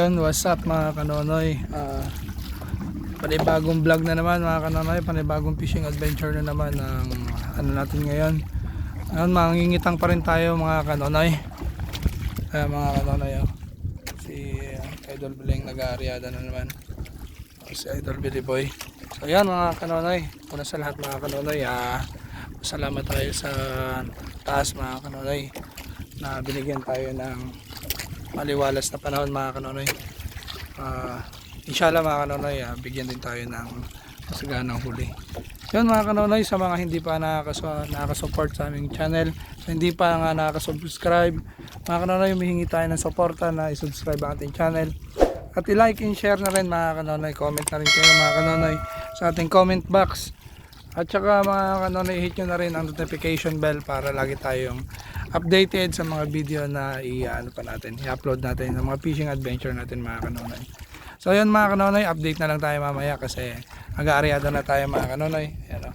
Yun, what's up mga kanonoy? Ah, panibagong vlog na naman mga kanonoy, panibagong fishing adventure na naman ang ano natin ngayon. Ngayon, mangingitang pa rin tayo mga kanonoy. Kaya mga kanonoy, oh. si uh, Idol Bileng nag-aaryada na naman. Si Idol Billy Boy. So yan mga kanonoy, una sa lahat mga kanonoy, ah, salamat tayo sa taas mga kanonoy na binigyan tayo ng maliwalas na panahon mga kanonoy. Ah, inshallah mga kanonoy, ah, bigyan din tayo ng masaganang huli. Yun mga kanonoy, sa mga hindi pa nakakasu- nakakasupport sa aming channel, sa hindi pa nga nakakasubscribe, mga kanonoy, humihingi tayo ng suporta na isubscribe ang ating channel. At i-like and share na rin mga kanonoy, comment na rin kayo mga kanonoy sa ating comment box. At saka mga kanonoy, hit nyo na rin ang notification bell para lagi tayong updated sa mga video na i-ano pa natin, i-upload natin ng mga fishing adventure natin mga kanonoy. So yun mga kanonoy, update na lang tayo mamaya kasi mag-aaryado na tayo mga kanonoy. Ayan o.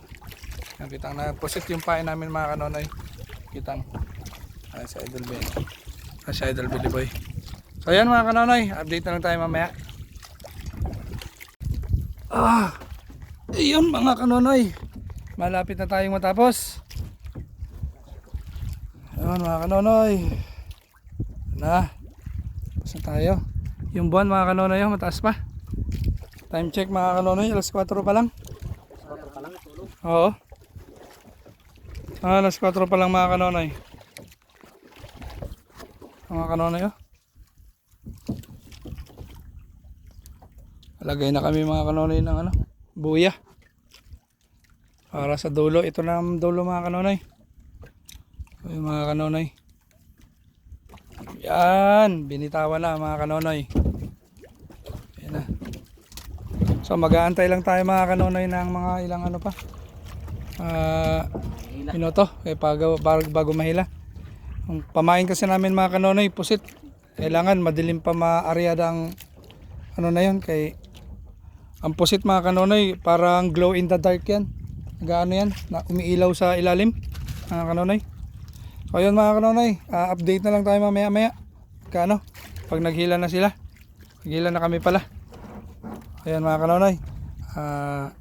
Yan, kitang na pusit yung pain namin mga kanonoy. Kitang ah, sa Idol Ben. Ah, sa Idol Billy Boy. So yan mga kanonoy, update na lang tayo mamaya. Ah, ayun mga kanonoy. Malapit na tayong matapos. Ayun mga kanonoy. Na. Basta tayo. Yung buwan mga kanonoy, oh, mataas pa. Time check mga kanonoy, alas 4 pa lang. Oo. Ah, alas 4 pa lang mga kanonoy. Mga kanonoy, oh. Lagay na kami mga kanonoy ng ano, buya. Para sa dulo, ito na ang dulo mga kanonoy. Ay, mga kanonoy. Yan, binitawan na mga kanonoy. Yan na. So mag-aantay lang tayo mga kanonoy ng mga ilang ano pa. Ah, minuto eh bago, bago, mahila. Ang pamain kasi namin mga kanonoy, pusit. Kailangan madilim pa maaryada ang ano na yun kay ang pusit mga kanonoy parang glow in the dark yan. Nagaano yan, na umiilaw sa ilalim mga kanonoy. So yun mga kanonoy, ah, update na lang tayo mamaya maya. Kano? Pag naghila na sila. Naghila na kami pala. Ayan mga kanonoy. Ah,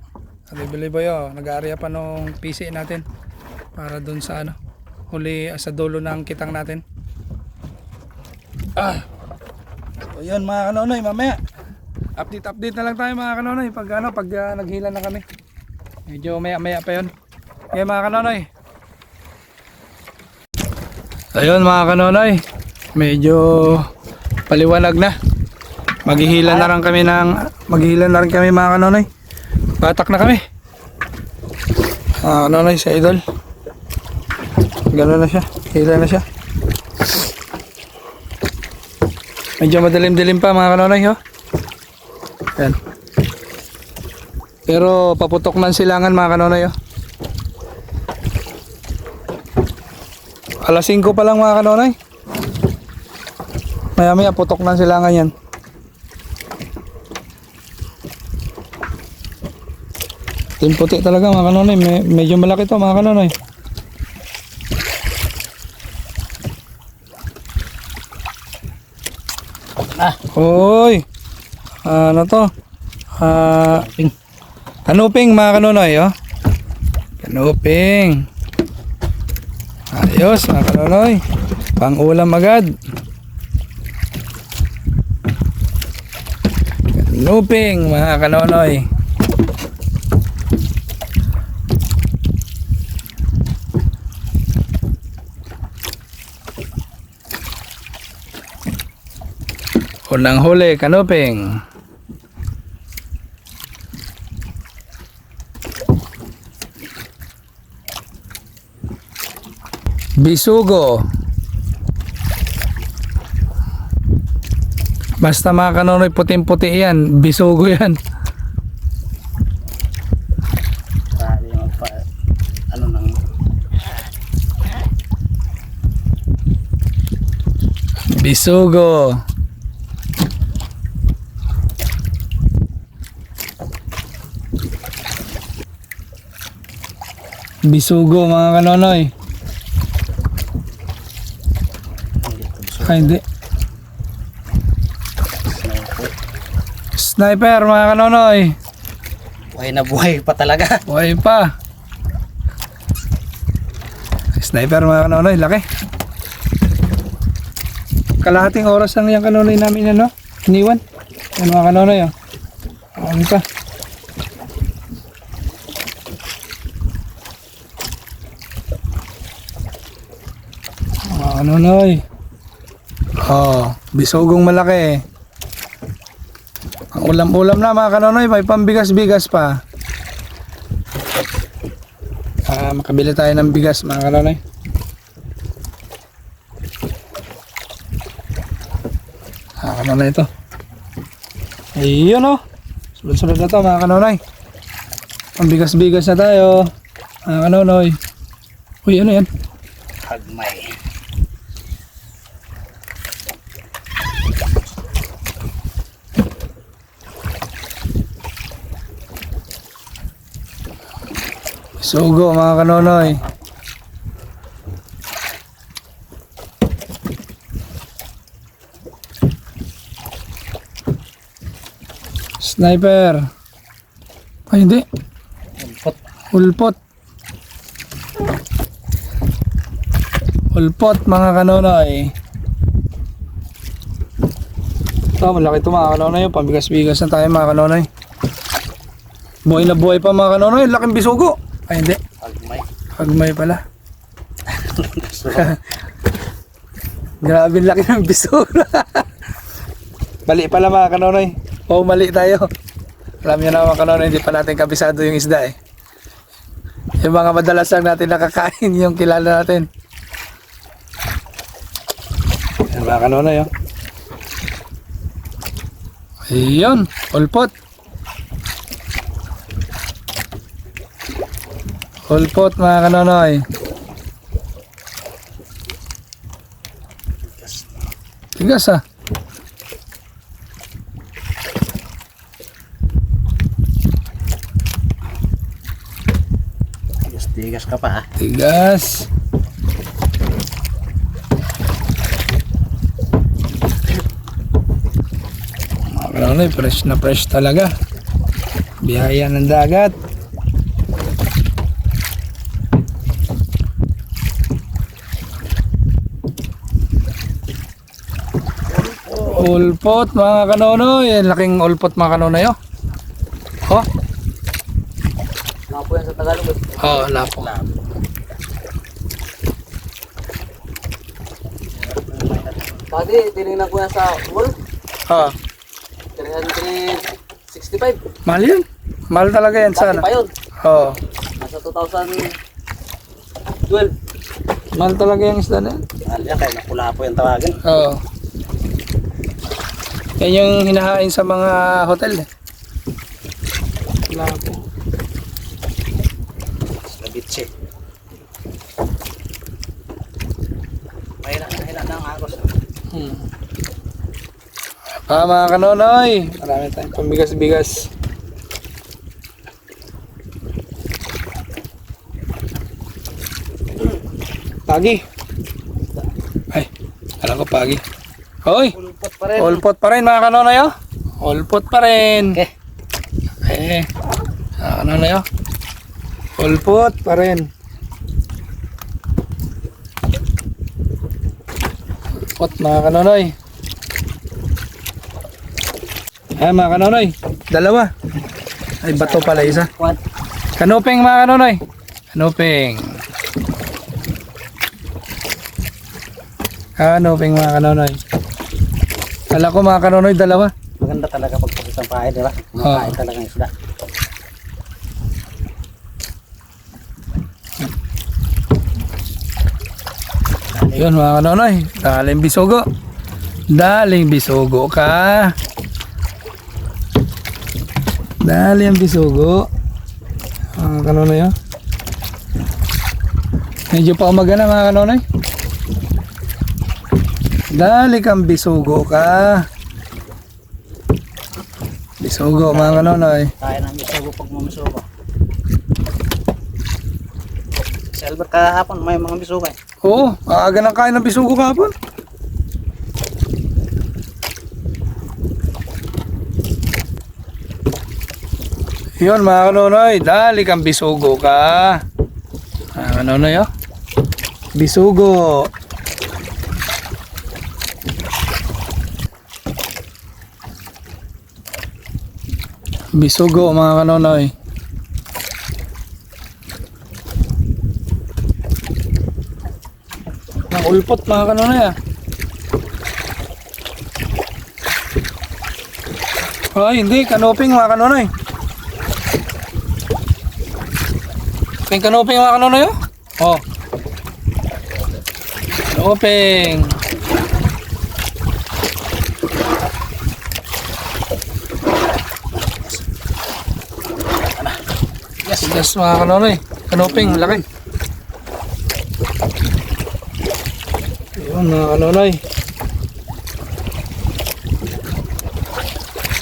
uh, boy oh, nag-aarya pa nung PC natin para dun sa ano, huli ah, sa dulo ng kitang natin. Ah. So yun mga kanonoy, mamaya. Update update na lang tayo mga kanonoy pag ano, pag ah, naghila na kami. Medyo maya maya pa yun. Okay mga kanonoy. Ayun mga kanonoy, medyo paliwanag na. Maghihila na rin kami ng maghihila na rin kami mga kanonoy. Batak na kami. Ah, kanonoy sa idol. Gano'n na siya. Hila na siya. Medyo madilim-dilim pa mga kanonoy, ho. Yan. Pero paputok ng silangan mga kanonoy, oh. Alas 5 pa lang mga kanonoy. Maya maya putok ng silangan yan. Tin puti talaga mga kanonoy. Me medyo malaki to mga kanonoy. Ah. Hoy. Ano to? Ah, kanuping mga kanonoy, oh. Kanuping. Ayos mga kanonoy. Pang ulam agad. Kanuping mga kanonoy. Unang huli, kanuping. Bisugo. Basta mga kanonoy puting-puti yan, bisugo yan. ano nang Bisugo. Bisugo mga kanonoy. hindi ko Ay, hindi. Sniper mga kanonoy. Buhay na buhay pa talaga. Buhay pa. Sniper mga kanonoy, laki. Kalahating oras lang yung kanonoy namin ano, iniwan. Yan mga kanonoy oh. Ano pa? Mga kanonoy. Oh, bisogong malaki. Ang ulam-ulam na mga kanonoy, may pambigas-bigas pa. Ah, makabili tayo ng bigas mga kalonay. Ah, kalonay ito. Ayun oh. Sunod-sunod na to mga kalonay. Ang bigas-bigas na tayo. Mga kalonay. Uy, ano yan? Hagmay. Sugo mga kanonoy. Sniper. Ay hindi. Umpot. Ulpot. Ulpot mga kanonoy. Ito, malaki ito mga kanonoy. Pambigas-bigas na tayo mga kanonoy. Buhay na buhay pa mga kanonoy. Laking bisugo. Ay hindi. Hagmay. Hagmay pala. Grabe ang laki ng bisura. mali pala mga kanonoy. Oo, mali tayo. Alam niyo na mga kanonoy, hindi pa natin kabisado yung isda eh. Yung mga madalas lang natin nakakain yung kilala natin. Yan mga kanonoy oh. Ayun, ulpot. Ulpot mga kanonoy. Tigas ah. Tigas-tigas ka pa ah. Tigas. Mga kanonoy, fresh na fresh talaga. Biyaya ng dagat. Ulpot mga kanonoy. Ang laking ulpot mga kanonoy oh. Oh, Mga po yan sa Tagalog. oh, lapo. Pati, tinignan ko yan sa wall. Oh, 365. mahal yun. Mahal talaga yan Dati sana. pa yun. Oh, Nasa 2012. mahal talaga yung isda na yan. Mahal yan, kaya nakula po yung tawagin. Oo. Yan yung hinahain sa mga hotel. Lapo. Sa bitse. Mahina, mahina na ang agos. Hmm. Ah, mga kanonoy. Marami tayong pambigas-bigas. Pagi. Ay, alam ko pagi. Hoy, Ulpot pa rin. all pot pa rin mga kanonoy oh. All pot pa rin. Okay. Eh, ah, ano na yun? Pulpot pa rin. Pulpot mga kanonoy. Ah, mga kanonoy. Dalawa. Ay, bato pala isa. Kanuping mga kanonoy. Kanuping. Kanuping mga kanonoy. Kala ko mga kanonoy dalawa. Maganda talaga pag isang pahay, di ba? Makain talaga ng isda. Yun mga kanonoy, daling bisogo. Daling bisogo ka. Daling bisogo. Mga kanonoy oh. Medyo pa umaga na mga kanonoy. Dali kang bisugo ka. Bisugo mga kanonoy. Kaya ng misugo pag mamisugo. Sa Albert kahapon, may mga misugo eh. Oo, maaga nang kain ng bisugo kahapon. Yun mga kanonoy, dali kang bisugo ka. Mga kanonoy oh. Bisugo. Bisugo mga kanonoy. Ang ulpot mga kanonoy ah. Ay, hindi. Kanoping mga kanonoy. Yung kanoping mga kanonoy oh. Oh. Kanoping. Yes, mga kanonoy. Kanoping, laki. Yun mga kanonoy.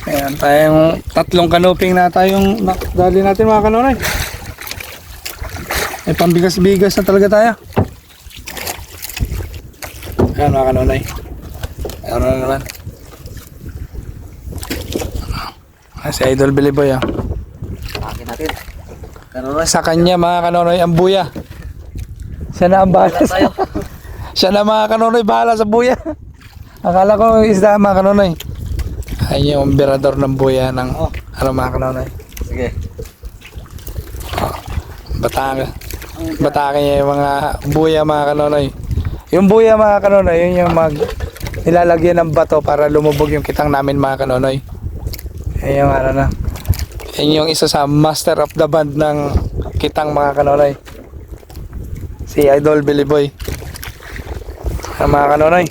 Ayan, tayong tatlong kanoping na tayong dali natin mga kanonoy. May pambigas-bigas na talaga tayo. Ayan mga kanonoy. Ayan na naman. Si Idol Billy Boy ah. Kanonoy. Sa kanya mga kanonoy ang buya. Siya na ang bahala sa, siya na mga kanonoy bahala sa buya. Akala ko isda mga kanonoy. Ay yung emperador ng buya ng Oh. ano mga kanonoy. Sige. Batake. Batake niya yung mga buya mga kanonoy. Yung buya mga kanonoy, yun yung mag nilalagyan ng bato para lumubog yung kitang namin mga kanonoy. Yan yung ano na. Yan yung isa sa master of the band ng kitang mga kanonoy. Si Idol Billy Boy. Ang mga kanonoy.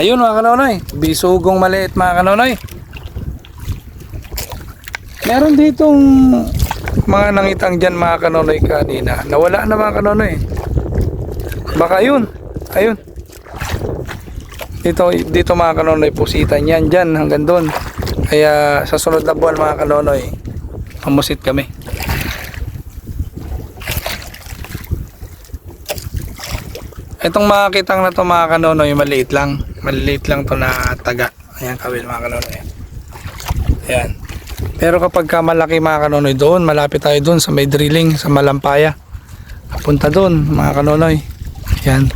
Ayun mga kanonoy. Bisugong maliit mga kanonoy. Meron ditong mga nangitang dyan mga kanonoy kanina. Nawala na mga kanonoy. Baka yun. Ayun. Dito, dito mga kanonoy, pusitan yan dyan hanggang doon. Kaya sa sunod na buwan mga kanonoy, pamusit kami. Itong mga kitang na to mga kanonoy, maliit lang. Maliit lang to na taga. Ayan kawil mga kanonoy. Ayan. Pero kapag ka malaki mga kanonoy doon, malapit tayo doon sa may drilling, sa Malampaya. Punta doon mga kanonoy. Yan.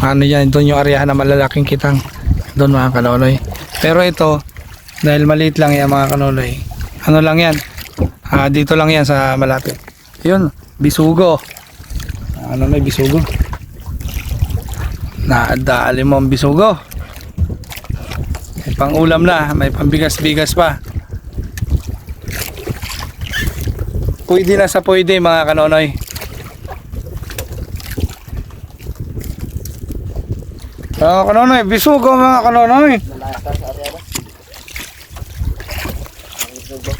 Ano yan, doon yung area na malalaking kitang. Doon mga kanonoy. Pero ito, dahil maliit lang yan mga kanonoy. Ano lang yan? Ah, dito lang yan sa malapit. Yun, bisugo. Ano may bisugo? Naadali mo ang bisugo. May pang ulam na, may pambigas-bigas pa. Pwede na sa pwede mga kanonoy. Mga kanonoy, bisugo mga kanonoy. Lalaka sa area ba? Ang isugo.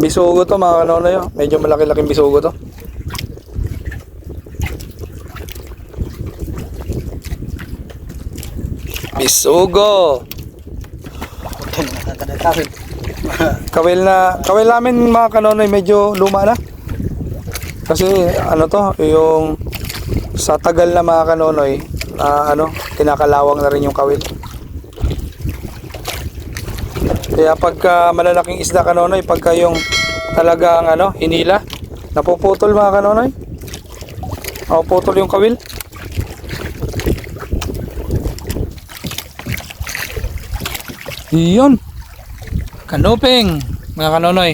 Bisugo to mga kanonoy. oh. Medyo malaki-laking bisugo to. Bisugo. Kawil na, kawil namin mga kanonoy medyo luma na. Kasi ano to, yung sa tagal na mga kanonoy, na ano, kinakalawang na rin yung kawil. Kaya pagka malalaking isda kanonoy, pagka yung talagang ano, hinila, napuputol mga kanonoy. Napuputol yung kawil. Yun. Kanuping, mga kanonoy.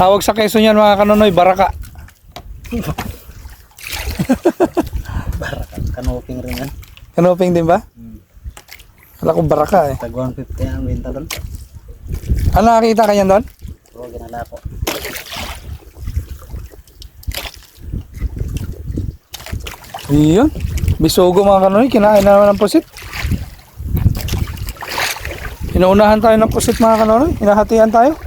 Tawag sa Quezon yan mga kanonoy, baraka. Baraka. Kanoping rin yan. Kanuping din ba? Wala ko baraka eh. Tag 150 ang benta doon. Ano nakakita ka doon? Oo, ginala ko. Yun. Bisugo mga kanonoy, kinain na naman ng pusit. Inuunahan tayo ng pusit mga kanonoy, hinahatian tayo.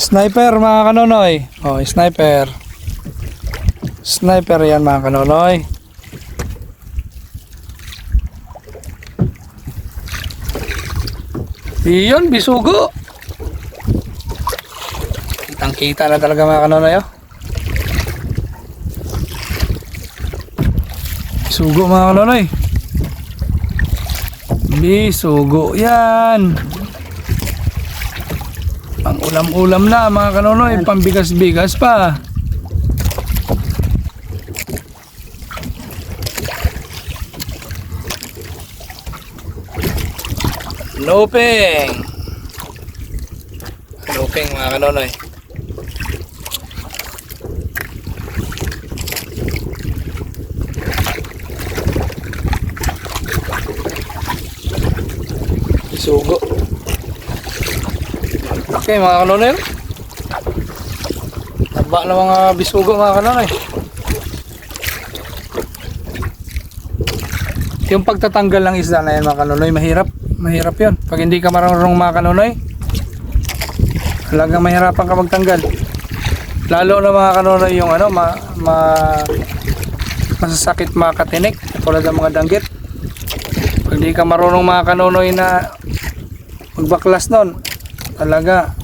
Sniper mga kanonoy. Oh, sniper. Sniper 'yan mga kanonoy. Iyon, bisugo. Kitang-kita na talaga mga kanonoy. Oh. Bisugo mga kanonoy. Bisugo 'yan. Ulam-ulam na mga kanonoy. Pambigas-bigas pa. Lopeng. Lopeng mga kanonoy. Sugo. Okay mga kanonoy. Taba na mga bisugo mga kanonoy. Yung pagtatanggal ng isda na yan mga kanonoy, mahirap. Mahirap yun. Pag hindi ka marunong mga kanonoy, talagang mahirapan ka magtanggal. Lalo na mga kanonoy yung ano, ma, ma, masasakit mga katinik, tulad ng mga danggit. Pag hindi ka marunong mga kanonoy na magbaklas nun, talaga,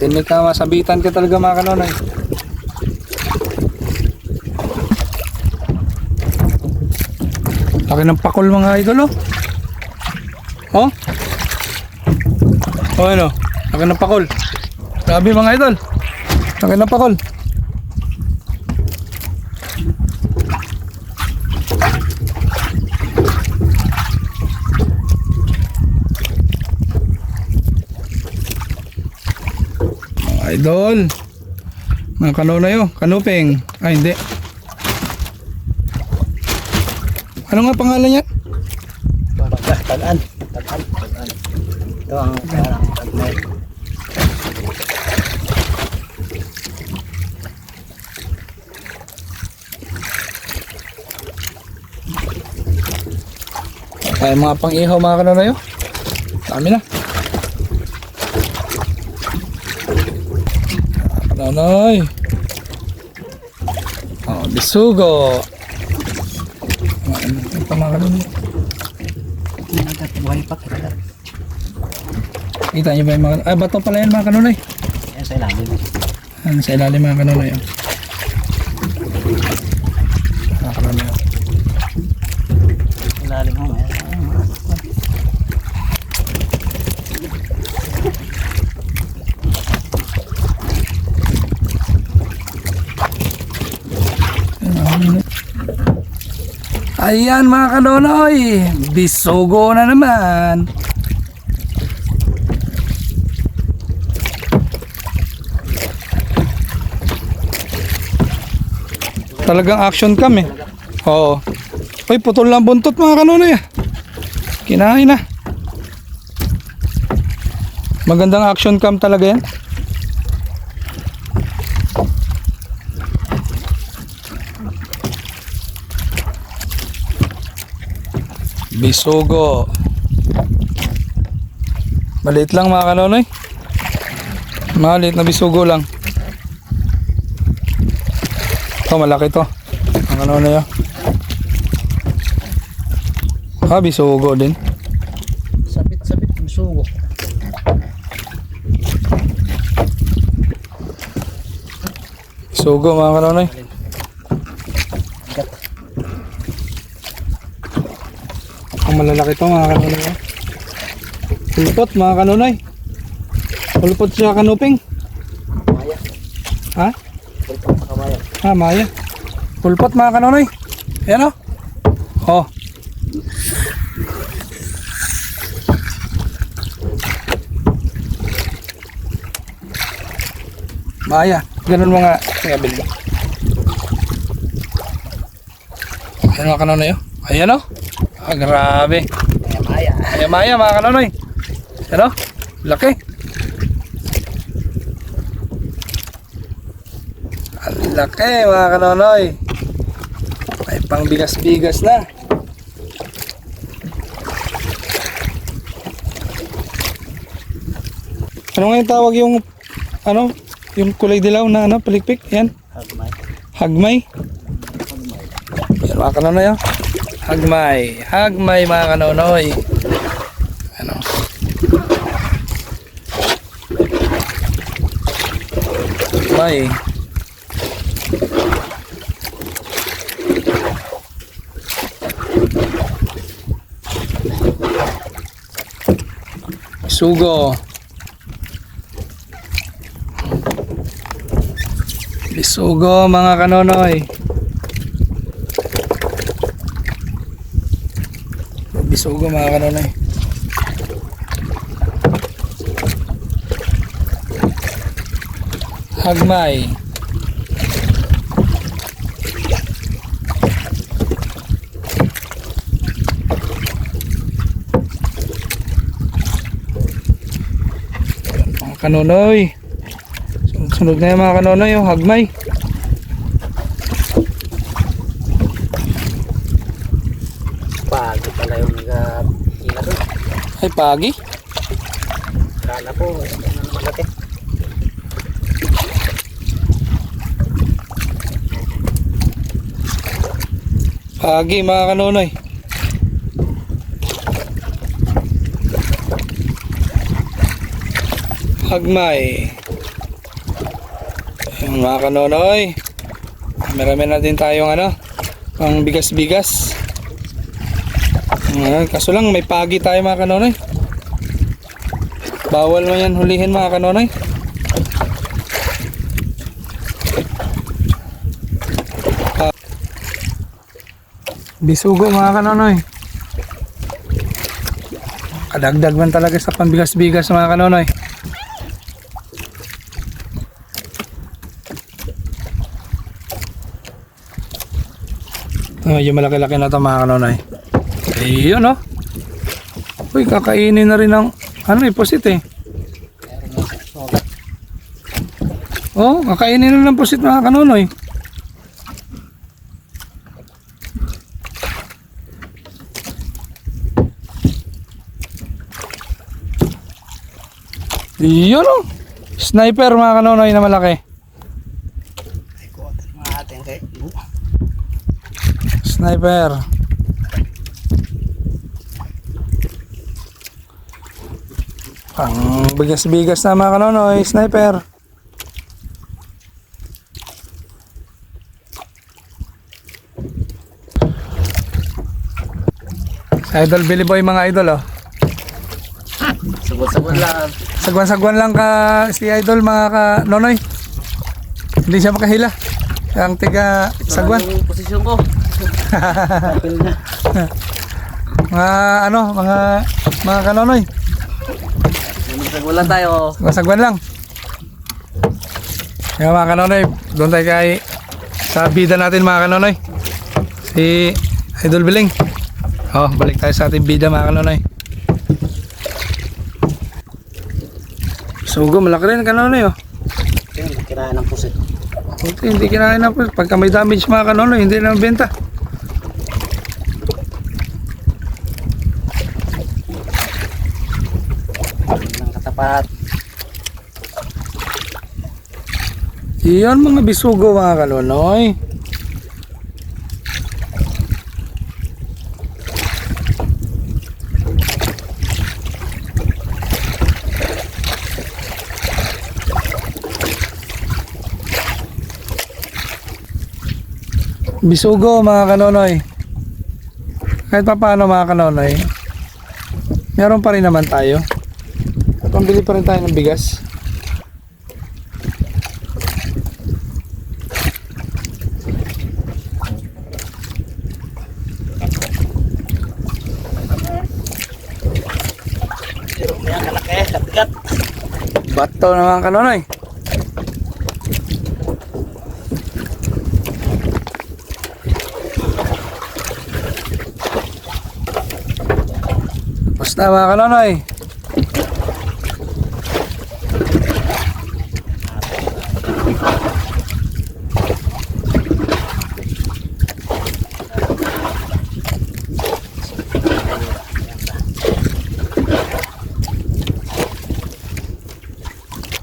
tinik ka, masabitan ka talaga mga kanonoy. Laki ng pakol mga idol oh. Oh? Oh ano? Laki ng pakol. Grabe mga idol. Laki ng pakol. Idol. Mga kanonay oh. Kanuping. Ay hindi. Ano nga pangalan niya? Tagaan. Tagaan, tagaan. Ito ang parang. Ay, mga pang-ihaw mga kanonoy oh. Dami na. Kanonoy. Oh, bisugo. Ano mga kanonoy? Nagat, buhay pa kita. Kita niyo ba yung mga Ay, bato pala yan mga kanonoy. Yan sa ilalim. Ano sa ilalim mga kanonoy oh. Mga kanonoy oh. Ilalim mo. Yan. Ayan mga kanonoy, bisugo na naman. Talagang action cam eh. Oo. Uy, putol lang buntot mga kanonoy. Kinain na. Magandang action cam talaga yan. Bisugo. Maliit lang mga kanonoy. Maliit na bisugo lang. Ito malaki to. Mga kanonoy oh. Ah, bisugo din. Sabit-sabit yung sugo. Bisugo mga kanonoy. Gat. Ang malalaki to mga kanonoy. oh. Pulpot mga kanonoy. Pulpot siya kanuping. Maya. Ha? Pulpang kamaya. Ah, maya. Pulpot mga kanonoy. Ayan o. Oh. Maya. Ganun mga. Ayan mga kanonoy. oh. Ayan o. Ah, grabe. Maya, maya. Ayan maya mga kanonoy. Ayan o. Laki. Ang laki mga kanonoy. May pang bigas-bigas na. Ano nga yung tawag yung ano? Yung kulay dilaw na ano, palikpik? Yan. Hagmay. Hagmay. Yan mga kanonoy oh. Hagmay. Hagmay mga kanonoy. Ano? Hagmay. Sugo. Bisugo mga kanonoy. Bisugo mga kanonoy. Hagmay. Mga kanonoy. Sunod na yung mga kanonoy, yung hagmay. Pagi pala yung nag-ina doon. Ay, pagi. Kala ko, ano natin. Pagi mga kanonoy. Hagmay. Ayun mga kanonoy. Marami na din tayong ano, pang bigas-bigas. Ngayon, kaso lang may pagi tayo mga kanonoy. Bawal mo yan hulihin mga kanonoy. Bisugo mga kanonoy. Kadagdag man talaga sa pambigas-bigas mga kanonoy. Ah, medyo malaki-laki na ito mga kanonoy. Eh, yun oh. Uy, kakainin na rin ng ano eh, pusit eh. Oh, kakainin na ng pusit mga kanonoy. Yun oh. Sniper mga kanonoy na malaki. Sniper. Pang bigas-bigas na mga kanonoy, sniper. Idol Billy Boy mga idol oh. Sabot-sabot lang. Sagwan-sagwan lang ka si idol mga ka nonoy. Hindi siya makahila. Ang tiga sagwan. Yung posisyon ko. Mga ano, mga mga kanonoy. Lang tayo. Sagwan lang. Kaya mga kanonoy, doon tayo kay sa bida natin mga kanonoy. Si Idol Biling. Oh, balik tayo sa ating bida mga kanonoy. Sugo, malaki rin kanonoy oh. Yung kiraan ng pusit. Okay, hindi kinain na po. Pagka may damage mga kanonoy, hindi na benta. Ng katapat. Iyan mga bisugo mga kanonoy. Bisugo mga kanonoy. Kahit pa paano mga kanonoy. Meron pa rin naman tayo. Pambili pa rin tayo ng bigas. Bato naman kanonoy. Tapos na mga kanonoy.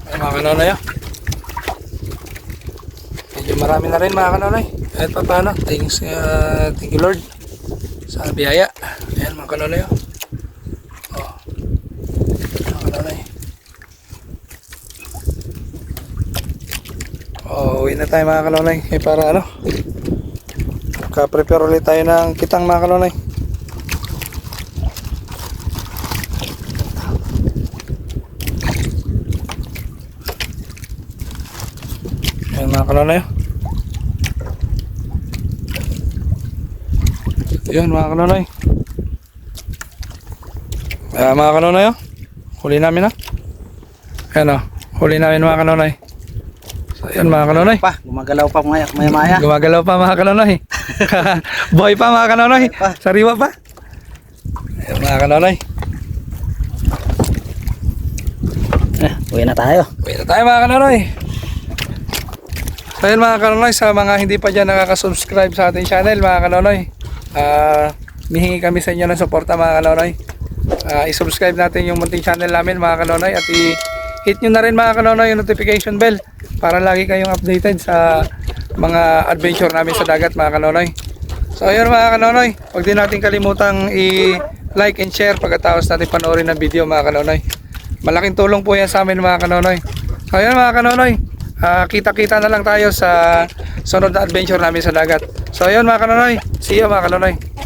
Ay, mga kanonoy ah. Medyo marami na rin mga kanonoy. Kahit pa paano. Thanks, uh, thank you Lord. Sa biyaya. Ayan mga kanonoy ah. Oh. Mga kanonoy. Kain na tayo mga kanonoy. Eh para ano? Ka-prepare ulit tayo ng kitang mga kanonoy. Ayan mga kanonoy. Yun mga kanonoy. Ah, mga kanonoy oh. Huli namin na. Ayan oh. Huli namin mga kanonoy. So yun mga kanonoy. Pa, gumagalaw pa maya maya. maya. Gumagalaw pa mga kanonoy. Boy pa mga kanonoy. pa. Sariwa pa. Ayan, mga kanonoy. Eh, uwi na tayo. Uwi na tayo mga kanonoy. So yun mga kanonoy, sa mga hindi pa dyan nakaka-subscribe sa ating channel mga kanonoy. Ah, mihingi kami sa inyo ng suporta mga kanonoy. Ah, i-subscribe natin yung munting channel namin mga kanonoy at i-hit nyo na rin mga kanonoy yung notification bell para lagi kayong updated sa mga adventure namin sa dagat mga kanonoy. So ayun mga kanonoy, huwag din natin kalimutang i-like and share pagkatapos natin panoorin ng video mga kanonoy. Malaking tulong po yan sa amin mga kanonoy. So ayun mga kanonoy, ah, kita-kita na lang tayo sa sunod na adventure namin sa dagat. So ayun mga kanonoy, see you mga kanonoy.